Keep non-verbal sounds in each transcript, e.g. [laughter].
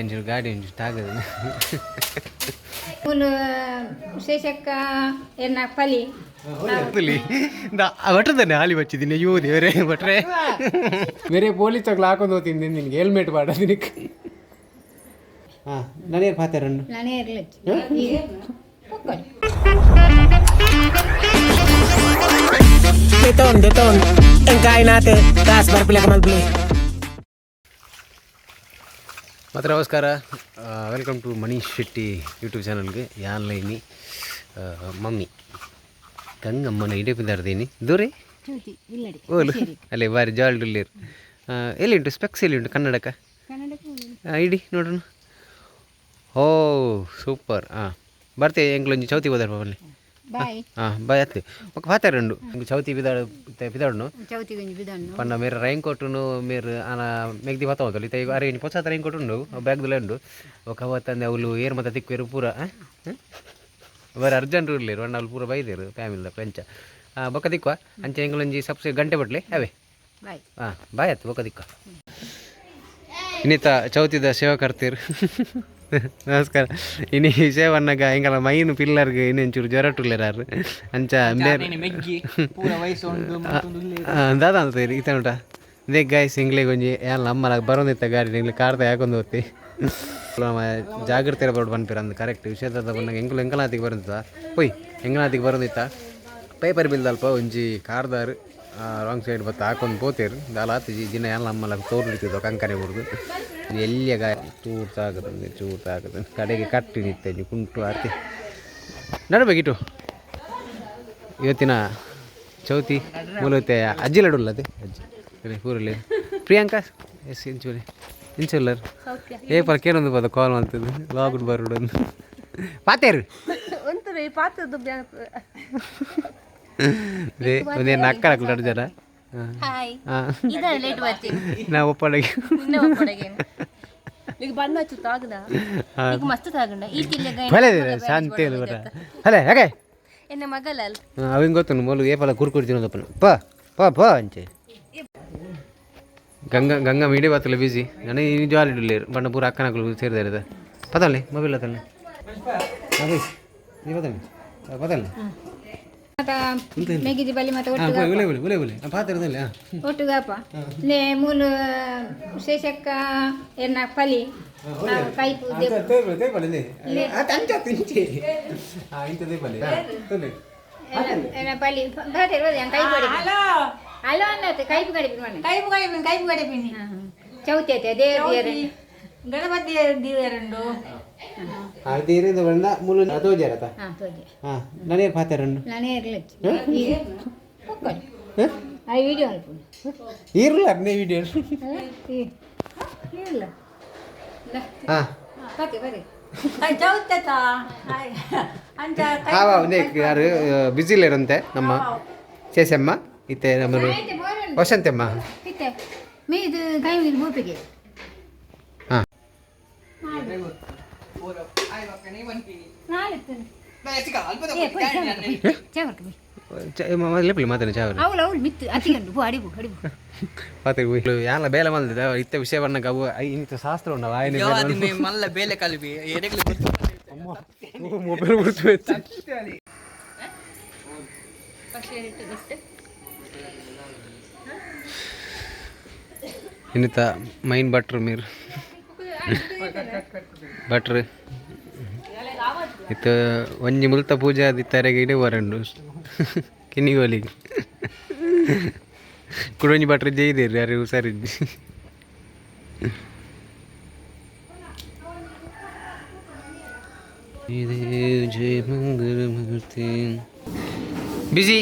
ಒಂಚೂರು ಗಾಡಿ ಒಂಚೂರು ತಾಗದ. ಮೂಲ ವಿಶೇಷಕ್ಕ ಎನ್ನ ಪಲಿ? ಬಟ್ಟದನ್ನೇ ಹಾಲಿ ಬಚ್ಚಿದ್ದೀನಿ. ಅಯ್ಯೋ ದೇವರೇ ಬಟ್ರೆ ಬೇರೆ ಪೊಲೀಸ್ ತಗ್ಲ ಹಾಕೊಂಡು ಹೋಗ್ತೀನಿ ನಿನಗೆ ಹೆಲ್ಮೆಟ್ ಬಾಡ ದಿನಕ್ಕೆ ಹಾಂ ನನಗೆ ಪಾತಾರಣ್ಣು ನಾನೇ ಇರಲಿ. deton. Engkain natin. Taas, barpila ka man, please. ಮತ್ತೆ ನಮಸ್ಕಾರ. Welcome to Manish Shetty YouTube ಚಾನಲ್ಗೆ ಯಾನ್ಲೈನಿ ಮಮ್ಮಿ. ಗಂಗಮ್ಮನ ಇಡೇ ಬಿದ್ದಾರ್ದೀನಿ ದೂರೇ? ಓಲು ಅಲ್ಲೇ ಬಾರಿ ಎಲ್ಲಿ ಉಂಟು ಸ್ಪೆಕ್ಸ್ ಎಲ್ಲಿ ಉಂಟು ಕನ್ನಡಕ? ಇಡಿ ನೋಡೋಣ. ಓ ಸೂಪರ್ ಹಾಂ ಬರ್ತೇವೆ ಹೆಂಗ್ಲೊಂದು ಚೌತಿ ಹೋದಾರ ಬಲ್ಲಿ ಬಾಯ್ ಹಾಂ ಬಾಯ್ ಹತ್ತಿ ఒక పాతారండు చౌతి బిదాడు బిదాడును ಚೌತಿ ಗಂಜಿ ಬಿದನ್ನು పన్న మీరు రైన్ కోటును మీరు అలా మెగ్ది పోతా అవుతుంది ఇత అరే నీ పొచ్చ రైన్ కోట్ ఉండు బ్యాగ్ ದುಲೆ ಉಂಡು ఒక ಅವತ್ತಂದು ಅವಳು ಏರ್ ಮತ್ತೆ ತಿಕ್ವೇರು ಪೂರ ಬರೀ ಅರ್ಜೆಂಟ್ ಇರ್ಲೇರು ಅಣ್ಣ ಅವ್ಳು ಪೂರ ಬೈದೇರು ಫ್ಯಾಮಿಲಿದ ಫ್ರೆಂಚ ಬೊಕ್ಕ ತಿಕ್ವ ಅಂಚೆ ಎಂಗಳೊಂಜಿ ಸಬ್ಸಿ ಗಂಟೆ ಬಟ್ಲೆ ಅವೇ ಬಾಯ್ ಹಾಂ ಬಾಯ್ ಆಯ್ತು ಬೊಕ್ಕ ದಿಕ್ಕ ಇನ್ನಿತ ಚೌತಿದ ಸೇವಾ ಕರ್ತೀರು ನಮಸ್ಕಾರ. ಇನಿ ಸೇವನ್ನಾಗ ಹೆಂಗಲ್ಲ ಮೈನು ಪಿಲ್ಲರ್ಗೆ ಇನ್ನೊಂಚೂರು ಜ್ವರ ಟುಲ್ಲೇರಾರು ಅಂಚ ಅಂದಾದ ದಾದ ಅಂತ ಈತ ಉಂಟ. ಇದೇ ಗಾಯ್ ಸಿಂಗ್ಲೆ ಗೊಂಜಿ ಏನ್ ನಮ್ಮಲ್ಲ ಬರೋದಿತ್ತ ಗಾಡಿ ನಿಂಗ್ಲಿ ಕಾರ್ದ ಯಾಕೊಂದು ಓದ್ತಿ ಜಾಗ್ರತೆ ಬರ್ಡ್ ಬಂದ್ಪಿರ ಅಂದ್ ಕರೆಕ್ಟ್ ವಿಷಯದ ಬಂದಾಗ ಎಂಗ್ಲು ಹೆಂಗಲಾತಿಗೆ ಬರೋದಿತ್ತ? ಪೊಯ್ ಹೆಂಗಲಾತಿಗೆ ಬರೋದಿತ್ತ? ಪೇಪರ್ ಬಿಲ್ದಲ್ಪ ಒಂಜಿ ಕಾರ್ದಾರು. ರಾಂಗ್ ಸೈಡ್ ಬತ್ತ ಹಾಕೊಂಡು ಪೋತೇರು. ದಾಲ ಆತು ಜಿ ದಿನ ಎಲ್ಲ ನಮ್ಮಲ್ಲ ತೋರ್ಲಿಕ್ಕಿದ್ದು ಕಂಕನೆ ಹುಡುಗು. ಎಲ್ಲಿಯ ಗಾಯ ಚೂರು ತಾಗದಂಗೆ ಚೂರು ತಾಗದಂಗೆ ಕಡೆಗೆ ಕಟ್ಟಿ ನಿಂತೆ ಕುಂಟು ಆರ್ತಿ ನಡಬೇಕಿಟ್ಟು ಇವತ್ತಿನ ಚೌತಿ ಮೂಲತೆ ಅಜ್ಜಿ ಲಡುಲ್ಲ ಅದೇ? ಅಜ್ಜಿ. ಊರಲ್ಲಿ ಪ್ರಿಯಾಂಕಾ? ಎಸ್ ಇಂಚೂರಿ ಇಂಚುಲ್ಲರ್ ಏ ಪರ್ಕೇನೊಂದು ಬದ ಕಾಲ್ ಮಾಡ್ತದೆ ಲಾಗುಡ್ ಬರುಡು ಅಂತ. ಪಾತೇರು ಒಂಥರ ಅದೇ ಒಂದೇನು ಅಕ್ಕ ಲಡು ಜನ. ಹಾಯ್ ಹಾಂ. ಇದರ ಲೇಟ್ ಬರ್ತೀನಿ ನಾ ನಿನ್ನ ಒಪ್ಪಡೆಗೆ ಈಗ ಬಣ್ಣ ಹಚ್ಚು ತಾಗದ? ಈಗ ಮಸ್ತ್ ತಾಗಂಡ ಈ ಕಿಲ್ಲೆ ಭಲೆ ಶಾಂತಿ ಇಲ್ಲ ಬರ ಅಲ್ಲೇ ಯಾಕೆ? ಎನ್ನ ಮಗಲ ಅವಿಂಗ್ ಗೊತ್ತು ಮೊಲು ಏಪಲ ಪ ಪ ಪ ಅಂಚೆ. ಗಂಗಾ ಗಂಗಾ ಮೀಡಿಯಾ ಬಾತಲ್ಲ ಬಿಸಿ ನಾನು ಈ ಜಾಲಿ ಇಡಲೇರು ಬಣ್ಣ ಪೂರ ಅಕ್ಕನಕ್ಕಳು ಸೇರಿದಾರೆ ಇದು ಪತಲ್ಲಿ ಮೊಬೈಲ್ ಅತಲ್ಲಿ ಅದೇ ಈ ಮತ್ತ ಮೆಗಿದಿ ಬಲಿ ಮತ್ತೆ ಹಾಂ ಒಟ್ಟು ಉಲೆ ಉಲೆ ಉಲೆ ಪಾತ್ರದಲ್ಲಿ ಹಾಂ. ಒಟ್ಟುಗಪ್ಪ ಲೇ ಮೂಲು ಶೇಷಕ್ಕ ಎನ್ನ ಪಲಿ. ಕೈಪು ಎನ್ನ ಪಲಿ. ಬಾತೆ ರೋದೆ ಕೈ ಬಡಿ ಹಲೋ. ಅನ್ನತ್ತೆ ಕೈಪು ಗಡಿ ಮಾಡಿ ಕೈಪು ಕಡಿಪಿನಿ ಕೈಪು ಕಡಿಪಿನಿ ಚೌತಿ ಐತೆ ದೇವ್ರ ದೇವ್ರ. ಗಣಪತಿ ದಿವರಂಡು ಅದೇರಿಂದ ಬಂದ ಮುಲು ಅದು ಜರತ? ಹಾ ಹಾ ಹಾಂ ನನಗೆ ಪಾತಾರಂಡು ನಾನೇ ಇರಲಿ ಆ ವಿಡಿಯೋ ಹಾ ಇರಲ್ಲ ಅದ್ನೇ ವಿಡಿಯೋ ಹಾಂ ಹಾ. ಚೌತತ ಅಂಚ ಹಾವ ಯಾರು ಬಿಸಿಲಿರಂತೆ ನಮ್ಮ ಶೇಷಮ್ಮ ಇತ್ತೆ ನಮ್ಮ ವಸಂತಮ್ಮ. ಹಾ. ಹಾಂ ಯಾಲ ಬೇಲೆ ಇತ್ತ ವಿಷಯ ಬಣ್ಣ ಗವು ಇಂಥ ಶಾಸ್ತ್ರ ಉಂಡವ ಆಯ್ನ ಮಲ್ಲ ಬೇಲೆ ಮೊಬೈಲ್ ಇನ್ನಿತ ಮೈನ್ ಬಟ್ರು ಮೀರ್ ಭಟ್ರು ಇತ್ತ ಒಂಜಿ ಮುಲ್ತ ಪೂಜೆ ಆದಿತ್ತಾರೆಗೆ ಇಡೇ ವರಂಡು ಕಿನ್ನಿಗೋಲಿಗೆ ಕುಡೊಂಜಿ ಭಟ್ರು ಜೈದಿರಿ ಯಾರು ಹುಷಾರಿದ್ದಿ? ಬಿಸಿ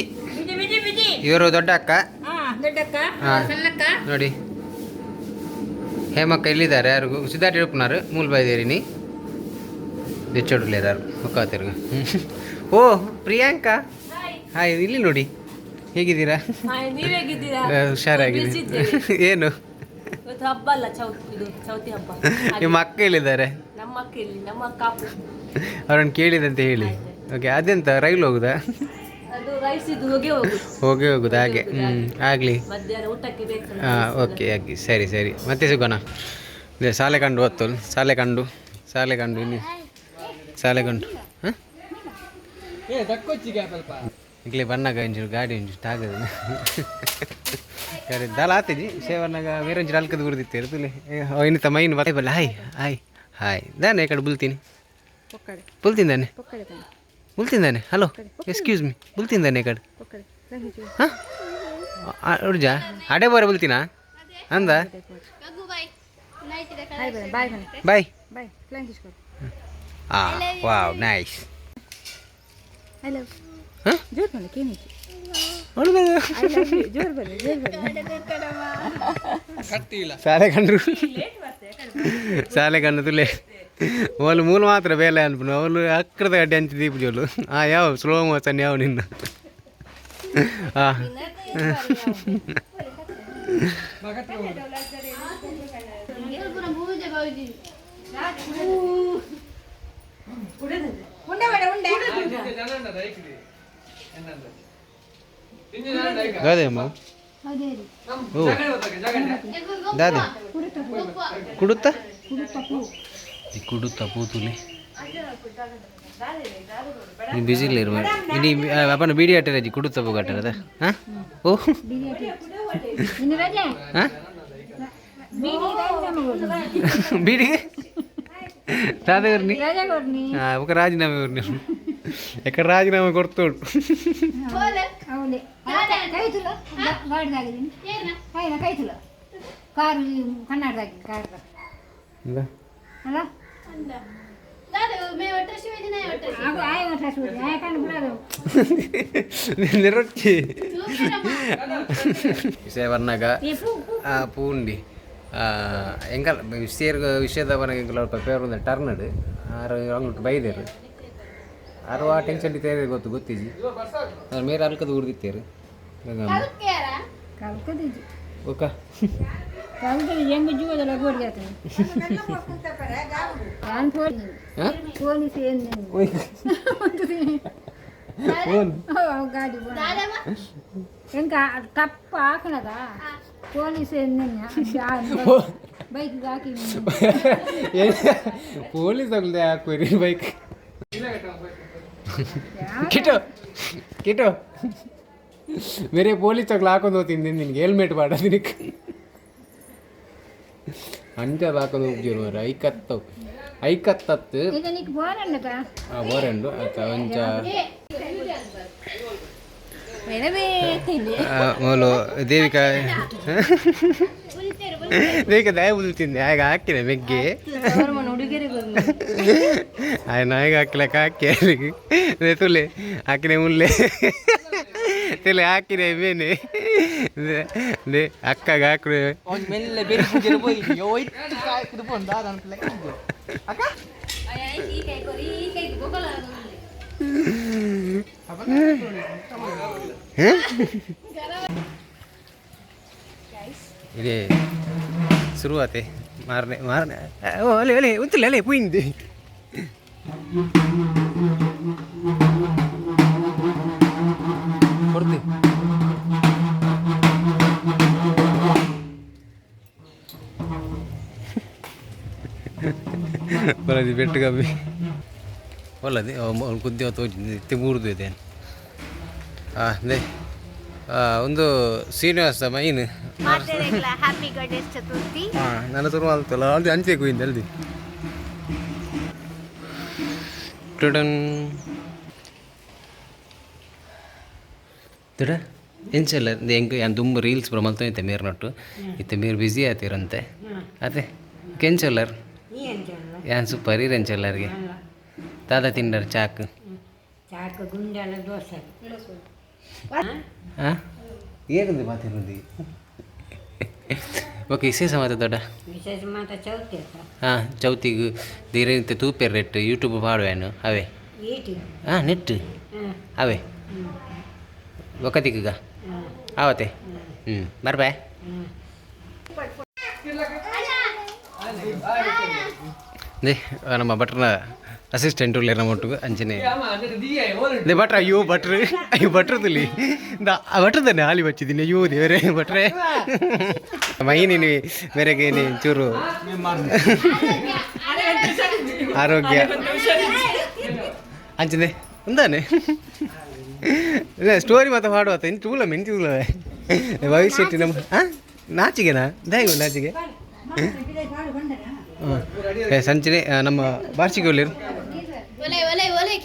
ಇವರು ದೊಡ್ಡ ಅಕ್ಕ. ನೋಡಿ. ಹೇಮಕ್ಕ ಇಲ್ಲಿದ್ದಾರೆ ಯಾರು ಸಿದ್ಧಾರ್ಥ ಇಡುಪುನಾರು ಮೂಲ್ ಬೈದೇರಿನಿ ಮುಖ ತಿರ್ಗ ಓ ಪ್ರಿಯಾಂಕಾ? ಹಾಯ್ ಇಲ್ಲಿ ನೋಡಿ. ಹೇಗಿದ್ದೀರಾ? ಹುಷಾರಾಗಿದೆ ಏನು? ಇವತ್ತು ಹಬ್ಬ ಅಲ್ಲ ಚೌತಿ ಇದು ಚೌತಿ ಹಬ್ಬ. ನಿಮ್ಮ ಅಕ್ಕ ಹೇಳಿದ್ದಾರೆ. ಅವ್ರನ್ನ ಕೇಳಿದಂತೆ ಹೇಳಿ. ಓಕೆ ಅದೆಂತ ರೈಲ್ ಹೋಗುದಾ? ಹೋಗಿ ಹೋಗುದು. ಹೋಗಿ ಹ್ಞೂ ಆಗಲಿ. ಹಾಂ ಓಕೆ ಆಗಿ ಸರಿ ಸರಿ. ಮತ್ತೆ ಸಿಗೋಣ. ಸಾಲೆ ಶಾಲೆ ಕಂಡು ಹೊತ್ತು ಶಾಲೆ ಕಂಡು ಶಾಲೆ ಕಂಡು ಇಲ್ಲಿ. ಶಾಲೆ ಇಲ್ಲಿ ಹಾಂ ಬಣ್ಣಗ ಒಂಚೂರು ಗಾಡಿ ಒಂಚೂರು ತಾಗದು. ಗಾಡಿ ದಾಲ ಆತಿಜಿ ಸೇವನ್ನಾಗ ಬೇರೆ ಒಂಚೂರು ಅಲ್ಕದ ಗುರುದಿತ್ತೇರು ಇನ್ನು ತಮ್ಮ ಇನ್ನು ಬೈ ಬಲ್ಲ ಹಾಯ್ ಹಾಯ್ ಹಾಯ್. ದಾನೆ ಈ ಕಡೆ ಬುಲ್ತೀನಿ. ಬುಲ್ತಿಂದಾನೆ ಬುಲ್ತಿಂದಾನೆ ಹಲೋ ಎಕ್ಸ್ಕ್ಯೂಸ್ ಮಿ. ಬುಲ್ತಿಂದಾನೆ ಈ ಕಡೆ. ಹಾಂ? ಹುಡ್ಜ ಅಡೆ ಬೋರೆ ಬುಲ್ತೀನಾ? ಅಂದ? Bye. Bye wow nice hello జోర్ బండి కేనికి సాలే కండ్రు వాళ్ళు మూల మాత్రం వేలే అనుకున్నా వాళ్ళు అక్కడ డ్యాన్స్ దీపు జోలు యావు స్లో మోషన్ యావు నిన్న భూజ ಗಾದೇಮ್ಮ ಓ ದಾದೆ. ಕುಡುತ್ತ? ಕುಡುತ್ತ ಪೂತುಲಿ ನೀನು ಬಿಸಿ ಇಲ್ಲ ಇರುವ ಇಡೀ ಅಪ್ಪನ ಬಿಡಿ ಅಟ್ಟರೆ ಅಜ್ಜಿ ಕುಡುತ್ತ ಪೂ ಕಟ್ಟರದ ಹಾಂ? ಓ. ರಜೆ ಹಾಂ? ಬೀಡಿಗೆ రాధ గారిని ఒక రాజీనామా ఎవరిని? ఎక్కడ రాజీనామా కొడుతాడు? నిరొచ్చి సేవర్ణగా ఆ పువ్వు ವಿಷಯ ವಿಷಯದ ಮನೆಗೆ ಸ್ವಲ್ಪ ಪೇರು ಒಂದು ಟರ್ನಡ್ ಆರು ಅಂಗ್ಬಿಟ್ಟು ಬೈದೇರು. ಆರು ಆ ಟೆನ್ಷನ್ ಇತ್ತೇರಿ ಗೊತ್ತು ಗೊತ್ತಿಜಿ ಅದ್ರ ಮೇಲೆ ಅಲ್ಕದ ಉಡ್ದಿತ್ತೇರು ಕಲ್ಕದಿದ್ದು. ಓಕ. ಕಲ್ಕದಿ ಹೆಂಗ ನಾನು ಫೋನ್ ಏನು ಫೋನ್. ಗಾಡಿ ಹೆಂಗ ಕಪ್ಪ ಹಾಕಣದ? ಪೊಲೀಸ್ ಬೈಕ್ ಹಾಕಿ [laughs] ಪೊಲೀಸ್ ಅಗ್ಲದೆ ಹಾಕೋರಿ ಬೈಕ್. ಕಿಟು ಕಿಟು. ಬೇರೆ ಪೊಲೀಸ್ ಅಗ್ಲ ಹಾಕೊಂಡು ಹೋಗ್ತೀನಿ ನಿನ್ಗೆ ಹೆಲ್ಮೆಟ್ ಬಾಡ ದಿನಕ್ಕೆ ಅಂಜ ದಾಕದ ಉಜ್ಜಿರುವರು ಐಕತ್ತವು ಐಕತ್ತತ್ತು ಬೋರಂಡು ಅತ್ತ ಅಂಚ ಮೋಲು ದೇವಿಕ ದೇವಿಕ ದಯ ಉದುಲ್ತಿಂದೆ ಆಗ ಹಾಕಿದೆ ಮೆಗ್ಗೆ ಆಯ್ನ ಆಗ ಹಾಕ್ಲಕ್ಕ ಹಾಕಿ ತುಲೆ ಹಾಕಿದೆ ಮುಲ್ಲೆ ತುಲೆ ಹಾಕಿದೆ ಮೇನೆ ದೇ ಅಕ್ಕಗ ಹಾಕಿದೆ ಅವ್ನು ಮೆಲ್ಲ ಬೇರೆ ಪೂಜೆಗೆ ಹೋಗಿ ಹೋಯ್ತು ಕಾಯ್ದು ಬಂದ ನನ್ನ ಲೆಕ್ಕ ಅಕ್ಕ ಇದೆ ಶುರುವಾತೆ ಮಾರನೆ ಮಾರನೆ ಓ ಅಲೆ ಅಲೆ ಉಂತಿಲ್ಲ ಅಲೆ ಪುಯಿಂದು ಬರದಿ ಬೆಟ್ಟು ಕಮ್ಮಿ ಒಳ್ಳೇದು ಕುದ್ದಿ ತೋಚಿ ಮೂರ್ದು ಇದೆ ಅದೇ ಒಂದು ಶ್ರೀನಿವಾಸ ಮೈನ್. ಹಾಂ ನನ್ನ ತುರು ಅಂತಲ್ಲ ಅಲ್ಲಿ ಅಂಚೆ ಕುಯ್ಯಿಂದ ಅಲ್ದಿ. ಟುಡನ್. ತುಡ ಎಂಚಲ್ಲ ಹೆಂಗೆ ನಾನು ದುಂಬ ರೀಲ್ಸ್ ಬರ ಮಲ್ತೈತೆ ಮೀರ್ ನಟ್ಟು ಇತ್ತೆ ಮೀರ್ ಬ್ಯುಸಿ ಆತಿರಂತೆ ಅದೇ ಕೆಂಚಲ್ಲರ್ ಏನು ಸೂಪರ್ ಇರೇನು ಎಲ್ಲರಿಗೆ? ತಾತ ತಿಂಡರು ಚಾಕ್? ಚಾಕ್ ಗುಂಡೆಲ್ಲ ದೋಸೆ. ಏನಿದೆ ಮಾತಿರೋದು ಓಕೆ ವಿಶೇಷ ಮಾತು ದೊಡ್ಡ? ವಿಶೇಷ ಹಾ ಚೌತಿ ಹಾಂ ಚೌತಿಗೆ ಧೀರಂತೆ ತೂಪೇರ್ ರೆಟ್ಟು ಯೂಟ್ಯೂಬ್ ಮಾಡುವೇನು ಹಾ ಹಾಂ ನೆಟ್ಟು? ಅವೇ? ಒಕ್ಕತಿಗ ಆವತ್ತೆ? ಹ್ಞೂ ಬರ್ಬಾಯ್ ದೇ ನಮ್ಮ ಭಟ್ರನ ಅಸಿಸ್ಟೆಂಟ್ ಉಳ್ಳೇರ ಮೊಟ್ಟು ಅಂಚನೆ ದೇ ಭಟ್ರ ಅಯ್ಯೋ ಭಟ್ರು ಅಯ್ಯೋ ಭಟ್ರು ತುಲಿ ದಾ ಭಟ್ರು ತಾನೆ ಹಾಲಿ ಬಚ್ಚಿದ್ದೀನಿ. ಅಯ್ಯೋ ದೇವರೇ ಭಟ್ರೆ. ಮೈನಿ ಮೇರೆಗೆ ನೀ ಚೂರು? ಆರೋಗ್ಯ. ಅಂಚನೆ ಅಂದಾನೆ ಇಲ್ಲ ಸ್ಟೋರಿ ಮಾತ್ರ ಮಾಡುವ ಇಂಚು ತೂಲ ಮೆಂಚು ತೂಲವೆ ಭವಿಷ್ಯಟ್ಟು ನಮ್ಮ ಹಾಂ ನಾಚಿಗೆನಾ? ದಯಗು ನಾಚಿಗೆ. ಹಾಂ ಏ ಸಂಚನೆ ನಮ್ಮ ಬಾರ್ಷಿಕ ಒಳ್ಳೆಯರು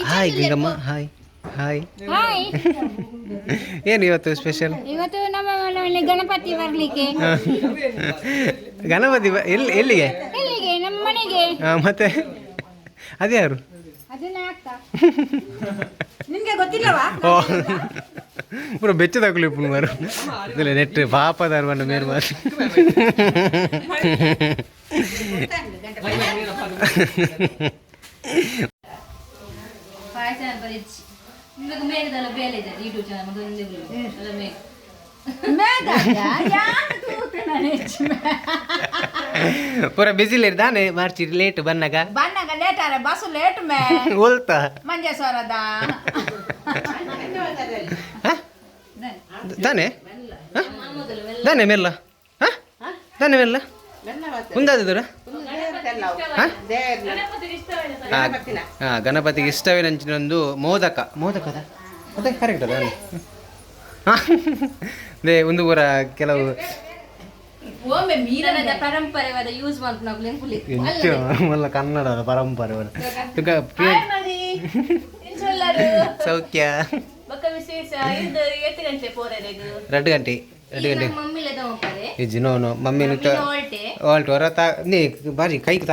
hi Gangamma. Hi hi. Hi. [laughs] ಏನು ಇವತ್ತು ಸ್ಪೆಷಲ್ ಇವತ್ತು ನಮ್ಮ ಮನೆಯಲ್ಲಿ ಗಣಪತಿ ಬರಲಿಕ್ಕೆ. ಗಣಪತಿ ಬ- ಎಲ್ಲಿ ಎಲ್ಲಿಗೆ? ಎಲ್ಲಿಗೆ? ನಮ್ಮ ಮನೆಗೆ. ಹಾಂ ಮತ್ತೆ? ಅದ್ಯಾರು ಅದನ್ನ ಅಕ್ಕ. [laughs] ಓ. ಪೂರ ಬೆಚ್ಚ ತಗೊಳ್ಳಿ ಪುಲ್ ಮಾರು. ಪಾಪದಾರ್ವಣ್ಣ ನೆಟ್ ಪಾಪದಾರ ಬಂದ ಮೇರು ಮಾರು ಪಾಯಸ ಬರೀಚ್ ನಿಮಗೆ ಮೇಘದಲ್ಲ ಬೇಲೆ ಇದೆ ಯೂಟ್ಯೂಬ್ ಚಾನಲ್ ಮಗ ಒಂದೇ ಅಲ್ಲ ಮೇಘ ಪೂರ ಬಿಸಿಲ್ ಇರ್ದಾನೆ ಮಾರ್ಚಿ ಲೇಟ್ ಬನ್ನಾಗ ಬಣ್ಣಗ ಲೇಟ್ ಆರೆ ಬಸ್ ಲೇಟ್ ಮೇ ಓಲ್ತಾ ಮಂಜೇಶ್ವರದ ತಾನೆ ತಾನೆ ಮೆಲ್ಲ ಹಾಂ ತಾನೆ ಮೆಲ್ಲ ಮುಂದಾದರ ಹಾಂ? ಗಣಪತಿಗೆ ಇಷ್ಟವೇ ನಂಚಿನೊಂದು ಮೋದಕ. ಮೋದಕದ? ಅದೇ ಕರೆಕ್ಟ್ ಅದ ಹಾಂ. ದೇ ಒಂದು ಊರ ಕೆಲವು ಮಲ್ಲ ಕನ್ನಡದ ಪರಂಪರೆ ತುಕ ಸೌಖ್ಯ. ಎರಡು ಗಂಟೆ. ಮಮ್ಮಿ ಇಜ್ಜಿ ನೋನು ಮಮ್ಮಿ ನುಚ್ಚ ಹೊಲ್ಟೆ ಆಲ್ಟ್ ಹೊರ ತಾ ನೀ ಬಾರಿ ಕೈಗೆ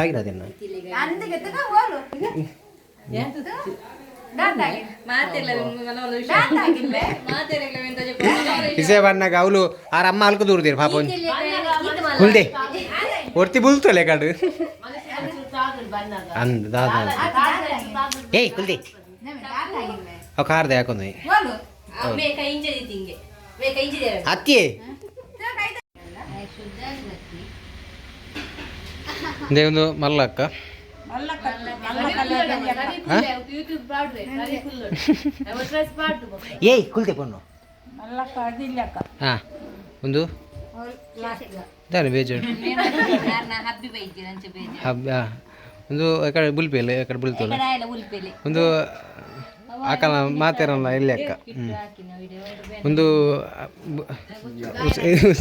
ಇಸೆ ಬಣ್ಣಗ ಅವಳು ಆರ ಅಮ್ಮ ಅಲ್ಕು ದೂರದಿರು ಪಾಪ ಹುಲ್ದೆ. ಒರ್ತಿ ಬುಲ್ತಲೆ ಕಾಡು. ಅಂದ್ ದಾದ. ಏಯ್ ಕುಲ್ದೆ ದಾಂಡಾಗಿಲ್ವೇ ಅವ್ ಕಾರ್ದೆ ಹೋಲು ಇದೇ ಒಂದು ಮಲ್ಲಕ್ಕ. [laughs] ಏಯ್ ಕುಲ್ತೆ ಪೊಣ್ಣು. ಹಾ ಒಂದು? ದಾನೆ ಬೇಜಾರು. [laughs] ಹಬ್ಬಿ ಒಂದು ಈ ಕಡೆ ಬುಲ್ಪೆಲ್ಲ ಈ ಕಡೆ ಬುಲ್ತೋಲ್ಲ. ಒಂದು ಆಕಲ ಮಾತೇರಲ್ಲ, ಇಲ್ಲಿ ಅಕ್ಕ. ಹ್ಞೂ ಒಂದು,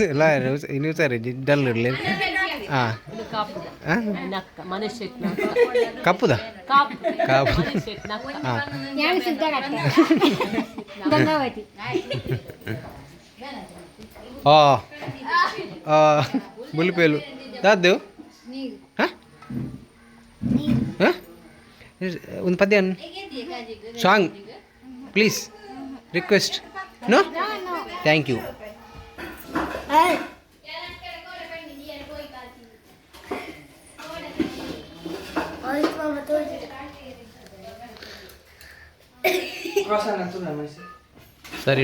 ಇಲ್ಲ, ಇನ್ನು ಸರಿ ಡಲ್ ಇರಲಿ. ಹಾಂ. ಕಪ್ಪುದ? ಕಾಪು ಹಾ. ಆ ಬುಲ್ಪೇಲು ದಾದ್ದು ಹಾಂ? ಹಾಂ? ಒಂದು ಪದ್ಯ song please request no thank you ಸರಿ.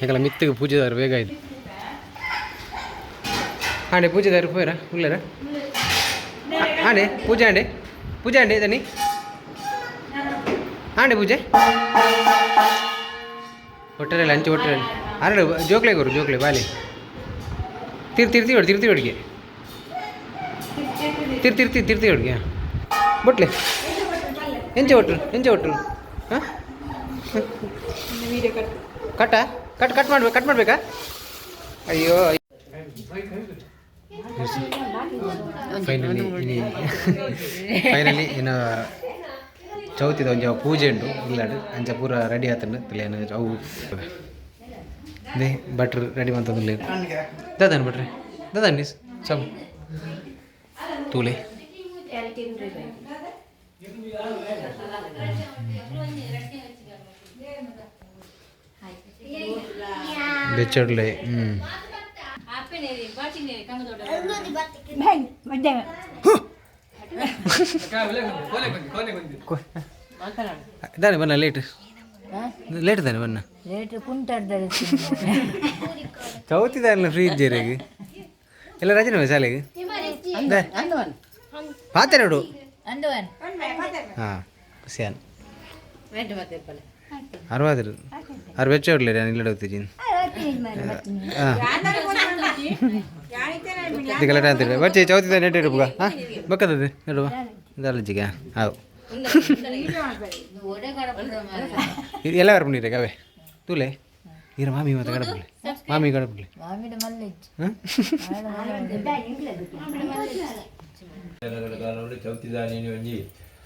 ಯಾಕಲ್ಲ ಮಿತ್ತಿಗೆ ಪೂಜೆದಾರ ಬೇಗ ಇದು. ಆಂಡೆ ಪೂಜೆದಾರ ಹೋಯ್ರಾ ಉಳ್ಳೇರ ಆಂಡೆ ಪೂಜೆ ಆಂಡೆ ಪೂಜೆ అండి దాన్ని అండి ಪೂಜೆ? ಒಟ್ಟರೆ ಲಂಚ್ ಒಟ್ಟರೆ ಆರಡು ಜೋಕ್ಲೆ ಗುರು ಜೋಕ್ಲೆ ಬಾಲಿ. ತಿರ್ ತಿರ್ತಿ ಹೊಡಿ ತಿರ್ತಿ ಹೊಡಿಗೆ ತಿರ್ ತಿರ್ತಿ ತಿರ್ತಿ ಹೊಡಿಗೆ ಬೊಟ್ಲೆ. ಎಂಚೆ ಒಟ್ಟರು ಎಂಚೆ ಒಟ್ಟರು ಹಾಂ? ಕಟ್ಟ? ಕಟ್ ಕಟ್ ಮಾಡ್ಬೇಕು ಕಟ್ ಮಾಡ್ಬೇಕಾ? ಅಯ್ಯೋ. ಫೈನಲಿ ಫೈನಲಿ ಏನು ಚೌತಿದ ಒಂಜಿ ಪೂಜೆ ಉಂಟು ಇಲ್ಲಾಡು ಅಂಚ ಪೂರ ರೆಡಿ ಆತಂಡು ತಲೆಯನ್ನು ಅವು ದೇ ಭಟ್ರು ರೆಡಿ ಮಾಡ್ತಂದಿಲ್ಲ ದದನ್ ಭಟ್ರೆ, ದದನ್ ನೀಸ್ ಸಮ ತೂಲೆ. ಬೆಚ್ಚಡ್ಲೆ ಹ್ಞೂ ದಾನೆ ಬನ್ನ ಲೇಟ್ ಲೇಟ್ ದಾನೆ ಬನ್ನ ಲೇಟ್ ಚೌತಿದಾರಲ್ಲ ಫ್ರೀ ಇದ್ದೀರಿಗೆ ಎಲ್ಲ ರಜೆ ಶಾಲೆಗೆ? ಪಾತೆರಡು ನೋಡು ಹಾಂ ಖುಷಿಯಾನ್ ಅರವತ್ತು ಅರು ವೆಚ್ಚ ಇಡ್ಲಿ ನಾನು ಇಲ್ಲ ಹೋಗ್ತೀನಿ ಹಾಂ ಇದಕ್ಕೆಲ್ಲ ಅಂತೀರಿ ಬಚ್ಚಿ ಚೌತಿ ನೆಟ್ ಇಡುವ ಹಾಂ ಬಕ್ಕದದು ಇಡುವ ಇದಲ್ಲ ಜಿಗ ಹೌದು ಓಡೆ ಕಡ ಎಲ್ಲ ಬರ್ಬಿಡಿ ಅವೇ ತೂಲೆ ಇರ ಮಾಮಿ ಮತ್ತೆ ಗಡಪಡ್ಲಿ ಮಾಮಿ ಗಡಪಡ್ಲಿ ಮಾಮಿಡ ಮಲ್ಲಿಜ್ ಹಾಂ ಕಾಲದಲ್ಲಿ ಚೌತಿದಾನಿ ಒಂಜಿ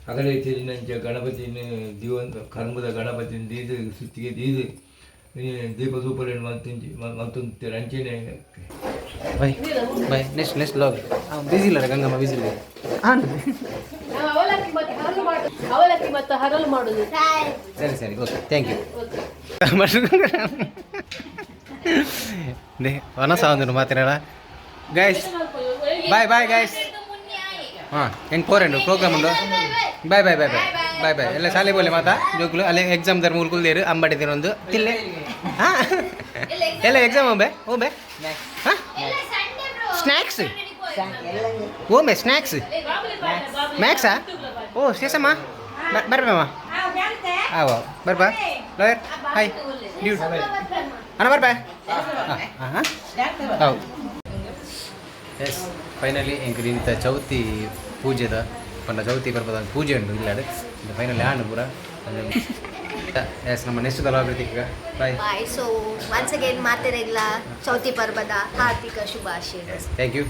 ಅಗಲೆ ತಿರಿನಂಚ ಗಣಪತಿನ ದಿವಂತ ಕರ್ಮದ ಗಣಪತಿನ ದೀದು ಸುತ್ತಿಗೆ ದೀದು ಈ ದೀಪ ಸೂಪರ್ ಮಂತಿಂಚಿ ಮಂತುಂತೀರ ಅಂಚೆನೆ ಬೈ ಬೈ ನೆಕ್ಸ್ಟ್ ನೆಕ್ಸ್ಟ್ ಲಾಗ್ ಬಿಸಿ ಇಲ್ಲ ಗಂಗಮ್ಮ ಬಿಸಿ ಇಲ್ಲ ಹಾಂ ಅವಲಕ್ಕಿ ಮತ್ತೆ ಹರಳು ಮಾಡುದು ಸರಿ ಸರಿ ಓಕೆ ಥ್ಯಾಂಕ್ ಯು ದೇ ವನಸ ಒಂದು ಮಾತಿನಾಡ ಗೈಸ್ ಬಾಯ್ ಬಾಯ್ ಗೈಸ್ ಹಾಂ ಹೆಂಗೆ ಪೋರೆಂಡು ಪ್ರೋಗ್ರಾಮ್ ಉಂಡು ಬಾಯ್ ಬಾಯ್ ಬಾಯ್ ಬಾಯ್ ಬಾಯ್ ಬಾಯ್. ಎಲ್ಲ ಶಾಲೆ ಬೋಲೆ ಮಾತಾ? ಜೋಕ್ಲು ಅಲ್ಲೇ ಎಕ್ಸಾಮ್ ಧರ್ಮ ಉಳ್ಕುಲ್ದೇರು ಅಂಬಡಿದ್ದೀರ ಒಂದು. ತಿಲ್ಲೆ. ಹಾಂ? ಎಲ್ಲ ಎಕ್ಸಾಮ್ ಹೋಗ್ಬೆ ಹೋಗ್ಬೆ ಹಾಂ? ಸ್ನ್ಯಾಕ್ಸ್ ಓಂಬೆ ಸ್ನ್ಯಾಕ್ಸ್ ಮ್ಯಾಕ್ಸಾ ಓ, ಶೇಷಮ್ಮ? ಬರ್ಬೇಮ್ಮ ಆವ, ಬರ್ಬಾ. ಲಾಯರ್ ಹಾಯ್ ಡ್ಯೂಟ್ ಅಣ್ಣ, ಬರ್ಬಾ. ಹಾಂ ಹಾಂ ಹೌದು. ಎಸ್ ಫೈನಲಿ ಇಂಥ ಚೌತಿ ಪೂಜೆದ ಪಂಡ ಚೌತಿ ಬರ್ಬೋದ ಪೂಜೆ ಉಂಟು ಇಲ್ಲ ಫೈನಲಿ ಆಂಡು ಪೂರ. ಎಸ್ ನಮ್ಮ ನೆಕ್ಸ್ಟ್ ತಲವಾಗ್ಬೇಕು ಈಗ. Bye bye so once again Chauthi ಪರ್ವದ ಹಾರ್ದಿಕ ಶುಭಾಶಯಗಳು. Thank you